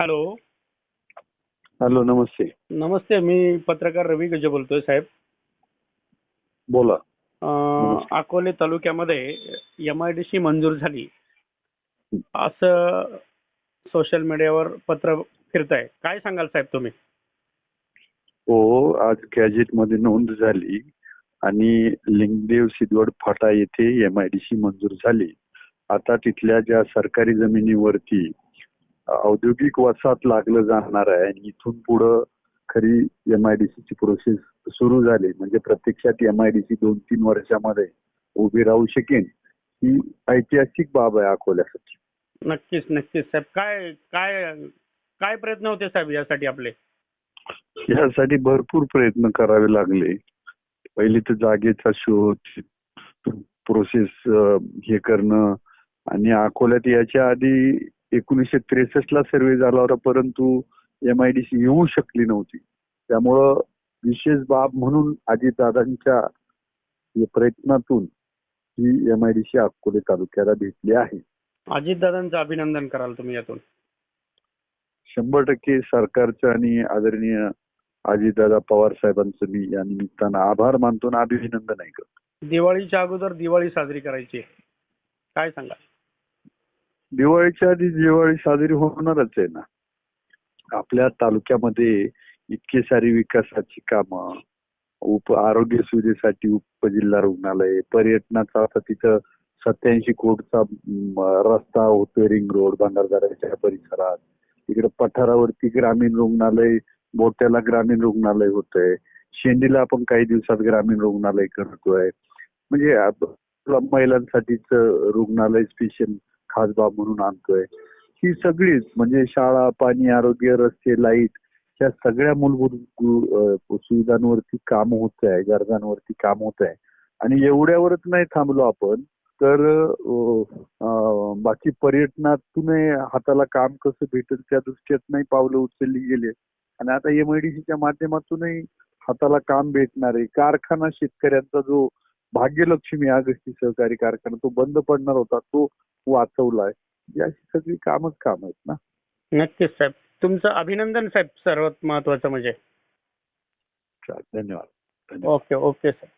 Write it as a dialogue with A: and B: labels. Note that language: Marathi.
A: हॅलो.
B: हॅलो नमस्ते.
A: नमस्ते मी पत्रकार रवी गजे बोलतोय साहेब.
B: बोला.
A: अं, अकोले तालुक्यामध्ये एम आय डी सी मंजूर झाली. असं सोशल मीडियावर पत्र फिरत आहे काय सांगाल साहेब तुम्ही?
B: हो आज गॅजेटमध्ये नोंद झाली आणि लिंगदेव सिद्धवड फाटा येथे एम आय डी सी मंजूर झाली. आता तिथल्या ज्या सरकारी जमिनीवरती औद्योगिक वसाहत लागलं जाणार आहे आणि इथून पुढं खरी एम आय डी ची प्रोसेस सुरू झाली. म्हणजे प्रत्यक्षात एम आय डी सी दोन तीन वर्षामध्ये उभी राहू शकेन ही ऐतिहासिक बाब आहे अकोल्यासाठी.
A: नक्कीच नक्कीच. साहेब काय काय काय प्रयत्न होते साहेब यासाठी आपले?
B: यासाठी भरपूर प्रयत्न करावे लागले. पहिली तर जागेचा शोध प्रोसेस हे करणं आणि अकोल्यात याच्या आधी एकोणीसशे त्रेसष्ट ला सर्वे झाला होता परंतु एम आय डी सी येऊ शकली नव्हती. त्यामुळं विशेष बाब म्हणून अजितदादांच्या या प्रयत्नातून ही M I D C Akole तालुक्याला भेटली आहे.
A: अजितदादांचं अभिनंदन कराल तुम्ही यातून.
B: शंभर टक्के सरकारचं आणि आदरणीय अजितदादा पवार साहेबांचं मी या निमित्तानं आभार मानतो आणि अभिनंदन आहे करतो
A: दिवाळीच्या अगोदर दिवाळी साजरी करायची आहे. काय सांगा
B: दिवाळीच्या आधी दिवाळी साजरी होणारच आहे ना. आपल्या तालुक्यामध्ये इतकी सारी विकासाची कामं उप आरोग्य सुविधेसाठी उपजिल्हा रुग्णालय पर्यटनाचा आता तिथं सत्याऐंशी कोटचा रस्ता होतोय रिंग रोड भंडारदऱ्याच्या परिसरात. तिकडे पठारावरती ग्रामीण रुग्णालय बोट्याला ग्रामीण रुग्णालय होतंय. शेंडीला आपण काही दिवसात ग्रामीण रुग्णालय करतोय. म्हणजे महिलांसाठीच रुग्णालय स्पेशल खास बाब म्हणून आणतोय. ही सगळीच म्हणजे शाळा पाणी आरोग्य रस्ते लाइट या सगळ्या मूलभूत सुविधांवरती काम होत आहे गरजांवरती काम होत आहे. आणि एवढ्यावरच नाही थांबलो आपण तर बाकी पर्यटनातून हाताला काम कसं भेटेल त्या दृष्टीत नाही पावलं उचलली गेले. आणि आता एमआयडीसीच्या माध्यमातूनही हाताला काम भेटणार आहे. कारखाना शेतकऱ्यांचा जो भाग्यलक्ष्मी आगस्ती सहकारी कारखाना तो बंद पडणार होता तो वाचवलाय. अशी सगळी कामच काम आहेत ना?
A: नक्कीच साहेब. तुमचं अभिनंदन साहेब सर्वात महत्वाचं म्हणजे.
B: धन्यवाद.
A: ओके ओके साहेब.